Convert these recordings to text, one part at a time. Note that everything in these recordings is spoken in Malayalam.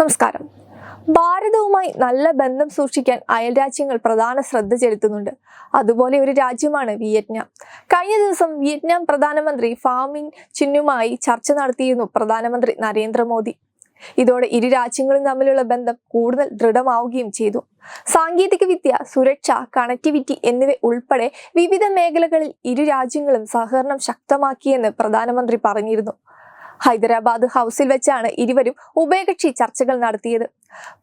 നമസ്കാരം. ഭാരതവുമായി നല്ല ബന്ധം സൂക്ഷിക്കാൻ അയൽരാജ്യങ്ങൾ പ്രധാന ശ്രദ്ധ ചെലുത്തുന്നുണ്ട്. അതുപോലെ ഒരു രാജ്യമാണ് വിയറ്റ്നാം. കഴിഞ്ഞ ദിവസം വിയറ്റ്നാം പ്രധാനമന്ത്രി ഫാമിൻ ചിന്നുമായി ചർച്ച നടത്തിയിരുന്നു പ്രധാനമന്ത്രി നരേന്ദ്രമോദി. ഇതോടെ ഇരു രാജ്യങ്ങളും തമ്മിലുള്ള ബന്ധം കൂടുതൽ ദൃഢമാവുകയും ചെയ്തു. സാങ്കേതിക വിദ്യ സുരക്ഷ കണക്ടിവിറ്റി എന്നിവ ഉൾപ്പെടെ വിവിധ മേഖലകളിൽ ഇരു രാജ്യങ്ങളും സഹകരണം ശക്തമാക്കിയെന്ന് പ്രധാനമന്ത്രി പറഞ്ഞിരുന്നു. ഹൈദരാബാദ് ഹൗസിൽ വെച്ചാണ് ഇരുവരും ഉഭയകക്ഷി ചർച്ചകൾ നടത്തിയത്.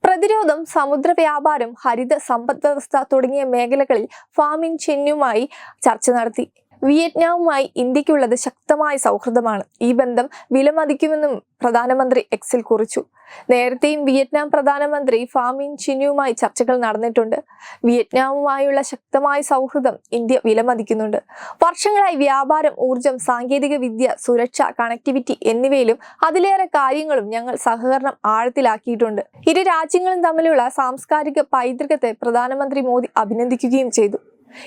പ്രതിരോധം സമുദ്ര വ്യാപാരം ഹരിത സമ്പദ് വ്യവസ്ഥ തുടങ്ങിയ മേഖലകളിൽ ഫാമിൻ ചെന്നുമായി ചർച്ച നടത്തി. വിയറ്റ്നാമുമായി ഇന്ത്യക്കുള്ളത് ശക്തമായ സൗഹൃദമാണ്. ഈ ബന്ധം വിലമതിക്കുമെന്നും പ്രധാനമന്ത്രി എക്സിൽ കുറിച്ചു. നേരത്തെയും വിയറ്റ്നാം പ്രധാനമന്ത്രി ഫാമിൻ ചിനുവുമായി ചർച്ചകൾ നടന്നിട്ടുണ്ട്. വിയറ്റ്നാമുമായുള്ള ശക്തമായ സൗഹൃദം ഇന്ത്യ വിലമതിക്കുന്നുണ്ട്. വർഷങ്ങളായി വ്യാപാരം ഊർജം സാങ്കേതിക വിദ്യ സുരക്ഷ കണക്ടിവിറ്റി എന്നിവയിലും അതിലേറെ കാര്യങ്ങളും ഞങ്ങൾ സഹകരണം ആഴത്തിലാക്കിയിട്ടുണ്ട്. ഇരു രാജ്യങ്ങളും തമ്മിലുള്ള സാംസ്കാരിക പൈതൃകത്തെ പ്രധാനമന്ത്രി മോദി അഭിനന്ദിക്കുകയും ചെയ്തു.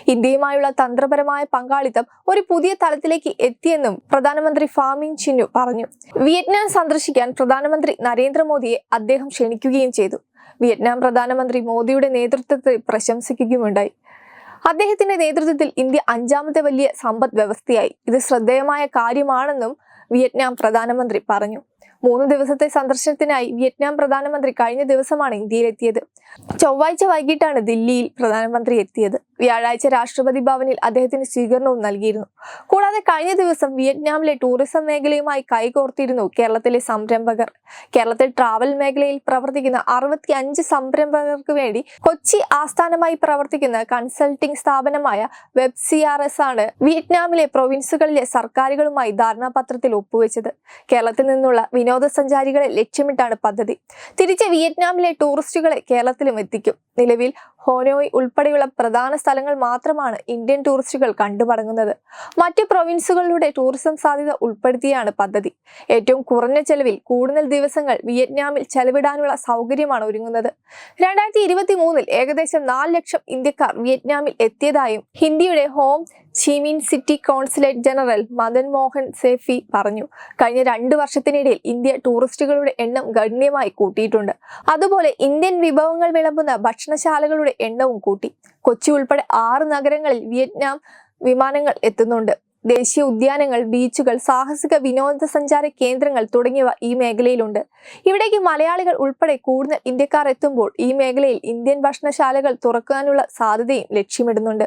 ഇന്ത്യയുമായുള്ള തന്ത്രപരമായ പങ്കാളിത്തം ഒരു പുതിയ തലത്തിലേക്ക് എത്തിയെന്നും പ്രധാനമന്ത്രി ഫാമിൻ ചിന്നു പറഞ്ഞു. വിയറ്റ്നാം സന്ദർശിക്കാൻ പ്രധാനമന്ത്രി നരേന്ദ്രമോദിയെ അദ്ദേഹം ക്ഷണിക്കുകയും ചെയ്തു. വിയറ്റ്നാം പ്രധാനമന്ത്രി മോദിയുടെ നേതൃത്വത്തെ പ്രശംസിക്കുകയുമുണ്ടായി. അദ്ദേഹത്തിന്റെ നേതൃത്വത്തിൽ ഇന്ത്യ അഞ്ചാമത്തെ വലിയ സമ്പദ് വ്യവസ്ഥയായി ഇത് ശ്രദ്ധേയമായ കാര്യമാണെന്നും വിയറ്റ്നാം പ്രധാനമന്ത്രി പറഞ്ഞു. മൂന്ന് ദിവസത്തെ സന്ദർശനത്തിനായി വിയറ്റ്നാം പ്രധാനമന്ത്രി കഴിഞ്ഞ ദിവസമാണ് ഇന്ത്യയിലെത്തിയത്. ചൊവ്വാഴ്ച വൈകിട്ടാണ് ദില്ലിയിൽ പ്രധാനമന്ത്രി എത്തിയത്. വ്യാഴാഴ്ച രാഷ്ട്രപതി ഭവനിൽ അദ്ദേഹത്തിന് സ്വീകരണവും നൽകിയിരുന്നു. കൂടാതെ കഴിഞ്ഞ ദിവസം വിയറ്റ്നാമിലെ ടൂറിസം മേഖലയുമായി കൈകോർത്തിരുന്നു കേരളത്തിലെ സംരംഭകർ. കേരളത്തിൽ ട്രാവൽ മേഖലയിൽ പ്രവർത്തിക്കുന്ന അറുപത്തി അഞ്ച് സംരംഭകർക്ക് വേണ്ടി കൊച്ചി ആസ്ഥാനമായി പ്രവർത്തിക്കുന്ന കൺസൾട്ടിംഗ് സ്ഥാപനമായ വെബ് സി ആർ എസ് ആണ് വിയറ്റ്നാമിലെ പ്രൊവിൻസുകളിലെ സർക്കാരുകളുമായി ധാരണാപത്രത്തിൽ ഒപ്പുവെച്ചത്. കേരളത്തിൽ നിന്നുള്ള വിനോദസഞ്ചാരികളെ ലക്ഷ്യമിട്ടാണ് പദ്ധതി. തിരിച്ച് വിയറ്റ്നാമിലെ ടൂറിസ്റ്റുകളെ കേരളത്തിലും എത്തിക്കും. നിലവിൽ ഹോനോയ് ഉൾപ്പെടെയുള്ള പ്രധാന സ്ഥലങ്ങൾ മാത്രമാണ് ഇന്ത്യൻ ടൂറിസ്റ്റുകൾ കണ്ടുമടങ്ങുന്നത്. മറ്റ് പ്രൊവിൻസുകളിലൂടെ ടൂറിസം സാധ്യത ഉൾപ്പെടുത്തിയാണ് പദ്ധതി. ഏറ്റവും കുറഞ്ഞ ചെലവിൽ കൂടുതൽ ദിവസങ്ങൾ വിയറ്റ്നാമിൽ ചെലവിടാനുള്ള സൗകര്യമാണ് ഒരുങ്ങുന്നത്. രണ്ടായിരത്തി ഇരുപത്തി മൂന്നിൽ ഏകദേശം നാല് ലക്ഷം ഇന്ത്യക്കാർ വിയറ്റ്നാമിൽ എത്തിയതായും ഹിന്ദിയുടെ Ho Chi Minh City consulate general Madan Mohan Sethi പറഞ്ഞു. കഴിഞ്ഞ രണ്ട് വർഷത്തിനിടയിൽ ഇന്ത്യ ടൂറിസ്റ്റുകളുടെ എണ്ണം ഗണ്യമായി കൂട്ടിയിട്ടുണ്ട്. അതുപോലെ ഇന്ത്യൻ വിഭവങ്ങൾ വിളമ്പുന്ന ഭക്ഷണശാലകളുടെ എണ്ണവും കൂട്ടി. കൊച്ചി ഉൾപ്പെടെ ആറ് നഗരങ്ങളിൽ വിയറ്റ്നാം വിമാനങ്ങൾ എത്തുന്നുണ്ട്. ദേശീയ ഉദ്യാനങ്ങൾ ബീച്ചുകൾ സാഹസിക വിനോദസഞ്ചാര കേന്ദ്രങ്ങൾ തുടങ്ങിയവ ഈ മേഖലയിലുണ്ട്. ഇവിടേക്ക് മലയാളികൾ ഉൾപ്പെടെ കൂടുതൽ ഇന്ത്യക്കാർ എത്തുമ്പോൾ ഈ മേഖലയിൽ ഇന്ത്യൻ ഭക്ഷണശാലകൾ തുറക്കാനുള്ള സാധ്യതയും ലക്ഷ്യമിടുന്നുണ്ട്.